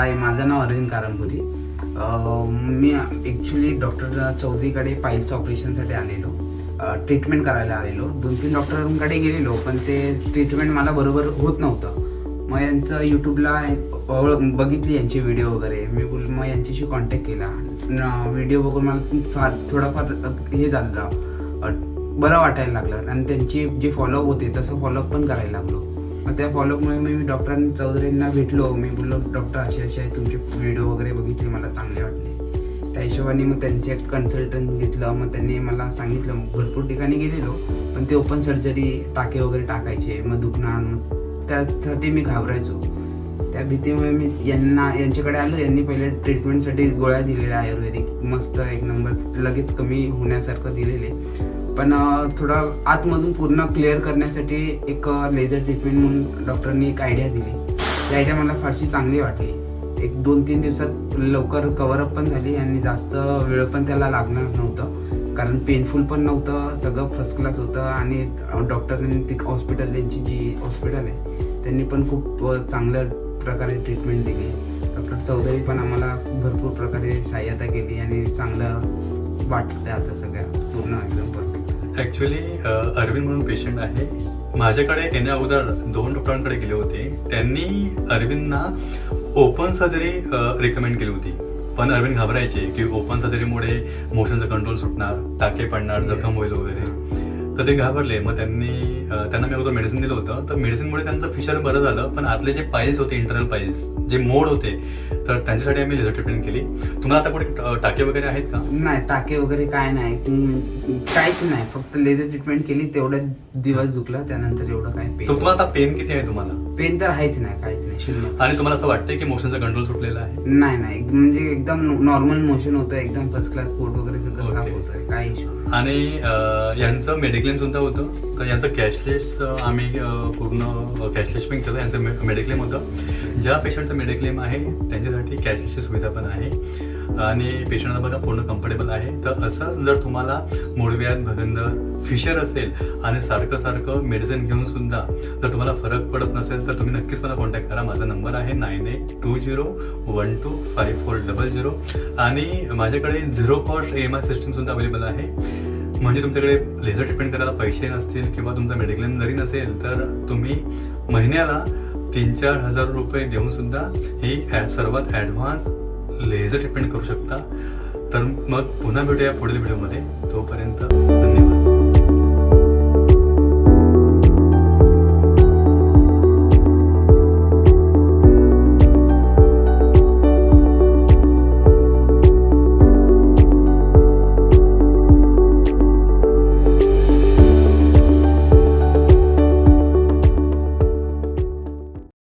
हाय माझं नाव अरविंद कारंपुरी मी ॲक्च्युली डॉक्टर चौधरीकडे पाईल्स ऑपरेशनसाठी आलेलो. ट्रीटमेंट करायला आलेलो. दोन तीन डॉक्टरांकडे गेलेलो पण ते ट्रीटमेंट मला बरोबर होत नव्हतं. मग यांचं यूट्यूबला ओळख- बघितली यांचे व्हिडिओ वगैरे. मी बोल मग यांच्याशी कॉन्टॅक्ट केला. व्हिडिओ बघून मला फार थोडाफार हे झालं. बरं वाटायला लागलं. आणि त्यांचे जे फॉलोअप होते तसं फॉलोअप पण करायला लागलो. मग त्या फॉलोअपमुळे मी डॉक्टरांनी चौधरींना भेटलो. मी बोललो डॉक्टर असे असे आहे तुमचे व्हिडिओ वगैरे बघितले मला चांगले वाटले. त्या हिशोबाने मग त्यांचे कन्सल्टंट घेतलं. मग त्यांनी मला सांगितलं मग भरपूर ठिकाणी गेलेलो पण ते ओपन सर्जरी टाके वगैरे टाकायचे मग दुखणार मग त्यासाठी मी घाबरायचो. त्या भीतीमुळे मी यांना यांच्याकडे आलो. यांनी पहिले ट्रीटमेंटसाठी गोळ्या दिलेल्या आयुर्वेदिक मस्त एक नंबर लगेच कमी होण्यासारखं दिलेले. पण थोडा थोडं आतमधून पूर्ण क्लिअर करण्यासाठी एक लेझर ट्रीटमेंट म्हणून डॉक्टरनी एक आयडिया दिली. ती आयडिया मला फारशी चांगली वाटली. एक दोन तीन दिवसात लवकर कवरअप पण झाली आणि जास्त वेळ पण त्याला लागणार नव्हतं. कारण पेनफुल पण नव्हतं सगळं फर्स्ट क्लास होतं आणि डॉक्टरांनी ती हॉस्पिटल त्यांची जी हॉस्पिटल आहे त्यांनी पण खूप चांगलं प्रकारे ट्रीटमेंट दिली. डॉक्टर चौधरी पण आम्हाला भरपूर प्रकारे सहाय्यता केली आणि चांगलं वाटतं आता सगळ्या पूर्ण एकदम परफेक्ट ॲक्च्युली अरविंद म्हणून पेशंट आहे. माझ्याकडे येण्या अगोदर दोन डॉक्टरांकडे गेले होते. त्यांनी अरविंदना ओपन सर्जरी रिकमेंड केली होती. पण अरविंद घाबरायचे की ओपन सर्जरीमुळे मोशनचा कंट्रोल सुटणार टाके पडणार जखम. होईल वगैरे. तर ते घाबरले. मग त्यांनी त्यांना मी अगोदर मेडिसिन दिलं होतं. तर मेडिसिनमुळे त्यांचं फिशर बरं झालं पण आतले जे पाईल्स होते इंटरनल पाईल्स जे मोड होते तर त्यांच्यासाठी आम्ही लेझर ट्रीटमेंट केली. तुम्हाला आता कुठे टाके वगैरे आहेत का? नाही टाके वगैरे काय नाही. काहीच नाही. फक्त लेझर ट्रीटमेंट केली तेवढ्या दिवस झुकला त्यानंतर एवढं काय पेन तुम्हाला आता पेन किती आहे तुम्हाला? पेन तर आहेच नाही काहीच नाही शून्य आणि तुम्हाला असं वाटतंय की मोशनचा कंट्रोल सुटलेला आहे? नाही नाही. म्हणजे एकदम नॉर्मल मोशन होतं एकदम फर्स्ट क्लास पोट वगैरे सगळं साफ. होतं काही इशू आणि यांचं मेडिक्लेम सुद्धा होतं. तर यांचं कॅशलेस आम्ही पूर्ण कॅशलेस पण केलं. यांचं मे मेडिक्लेम होतं. ज्या पेशंटचं मेडिक्लेम आहे त्यांच्यासाठी कॅशलेसची सुविधा पण आहे. आणि पेशंटला बघा पूर्ण कम्फर्टेबल आहे. तर असंच जर तुम्हाला मुळव्यात भगंदर फिशर असेल आणि सारखं सारखं मेडिसिन घेऊन सुद्धा जर तुम्हाला फरक पडत नसेल तर तुम्ही नक्कीच मला कॉन्टॅक्ट करा. माझा नंबर आहे nine eight two zero one two five four double zero. आणि माझ्याकडे zero cost E M I सिस्टीमसुद्धा available आहे. म्हणजे तुमच्याकडे लेझर ट्रीटमेंट करायला पैसे नसतील किंवा तुमचा मेडिक्लेम जरी नसेल तर तुम्ही महिन्याला तीन चार हजार रुपये देऊन सुद्धा ही ॲड सर्वात ॲडव्हान्स लेझर ट्रीटमेंट करू शकता. तर मग पुन्हा भेटूया पुढील व्हिडिओमध्ये तोपर्यंत धन्यवाद.